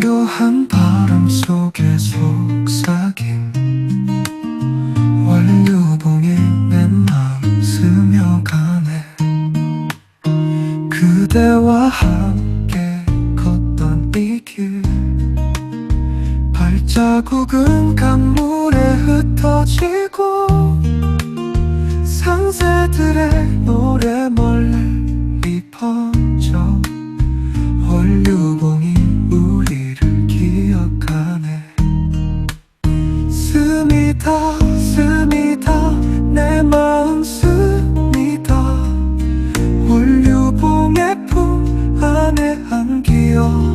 고요한 바람 속에 속삭임. 원류봉이 내 마음 스며가네. 그대와 함께 걷던 이 길. 발자국은 강물에 흩어지고 상새들의 노래 멀 스미다 내 마음 스미다 원류봉의 품 안에 안기어